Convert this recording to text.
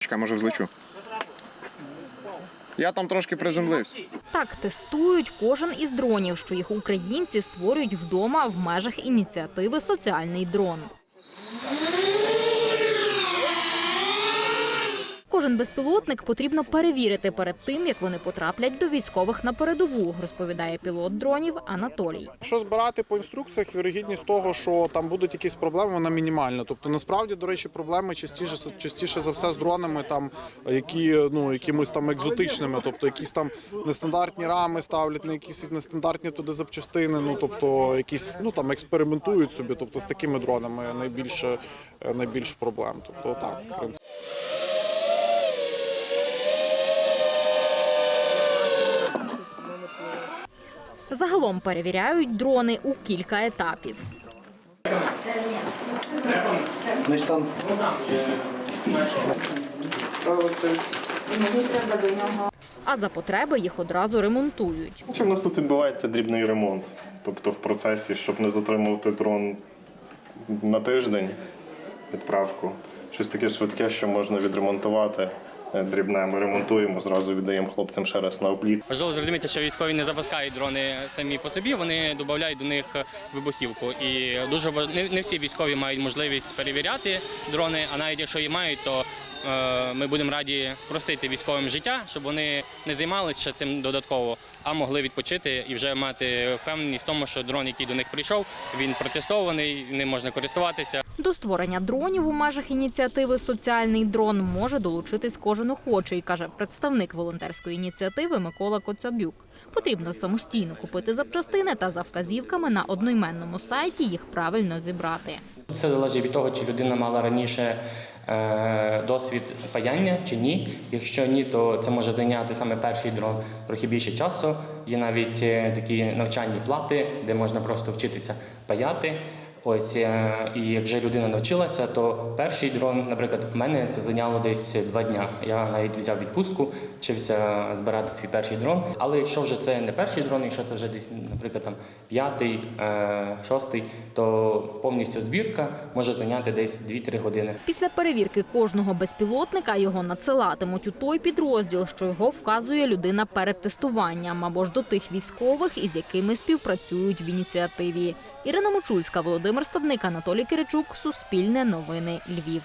Чекай, може взлечу. Я там трошки приземлився. Так тестують кожен із дронів, що їх українці створюють вдома в межах ініціативи Соціальний дрон. Кожен безпілотник потрібно перевірити перед тим, як вони потраплять до військових на передову, розповідає пілот дронів Анатолій. Якщо збирати по інструкціях, вірогідність того, що там будуть якісь проблеми, вона мінімальна. Тобто, насправді, до речі, проблеми частіше частіше за все з дронами, там які ну якимось там екзотичними, тобто якісь там нестандартні рами ставлять на якісь нестандартні туди запчастини. Ну тобто, якісь ну там експериментують собі. Тобто з такими дронами найбільше найбільше проблем. Тобто так, в. Загалом перевіряють дрони у кілька етапів. Там А за потреби їх одразу ремонтують. Чи в нас тут відбувається дрібний ремонт? Тобто в процесі, щоб не затримувати дрон на тиждень відправку, щось таке швидке, що можна відремонтувати. Е, Дрібне ми ремонтуємо, зразу віддаємо хлопцям ще раз на обліт. Важливо зрозуміти, що військові не запускають дрони самі по собі, вони додають до них вибухівку. І дуже не, всі військові мають можливість перевіряти дрони, а навіть якщо і мають, то ми будемо раді спростити військовим життя, щоб вони не займалися цим додатково, а могли відпочити і вже мати впевненість в тому, що дрон, який до них прийшов, він протестований, ним можна користуватися. До створення дронів у межах ініціативи Соціальний дрон може долучитись кожен охочий, каже представник волонтерської ініціативи Микола Коцабюк. Потрібно самостійно купити запчастини та за вказівками на одноіменному сайті їх правильно зібрати. Все залежить від того, чи людина мала раніше е, досвід паяння чи ні. Якщо ні, то це може зайняти саме перший дрон трохи більше часу. Є навіть е, такі навчальні плати, де можна просто вчитися паяти. Ось е, і як вже людина навчилася, то перший дрон, наприклад, в мене це зайняло десь два дня. Я навіть взяв відпустку, вчився збирати свій перший дрон. Але якщо вже це не перший дрон, якщо це вже десь, наприклад, там п'ятий, е, шостий, то повністю збірка може зайняти десь 2-3 години. Після перевірки кожного безпілотника його надсилатимуть у той підрозділ, що його вказує людина перед тестуванням, або ж до тих військових, із якими співпрацюють в ініціативі. Ірина Мочульська, Володимир Стадник, Анатолій Киричук, Суспільне новини Львів.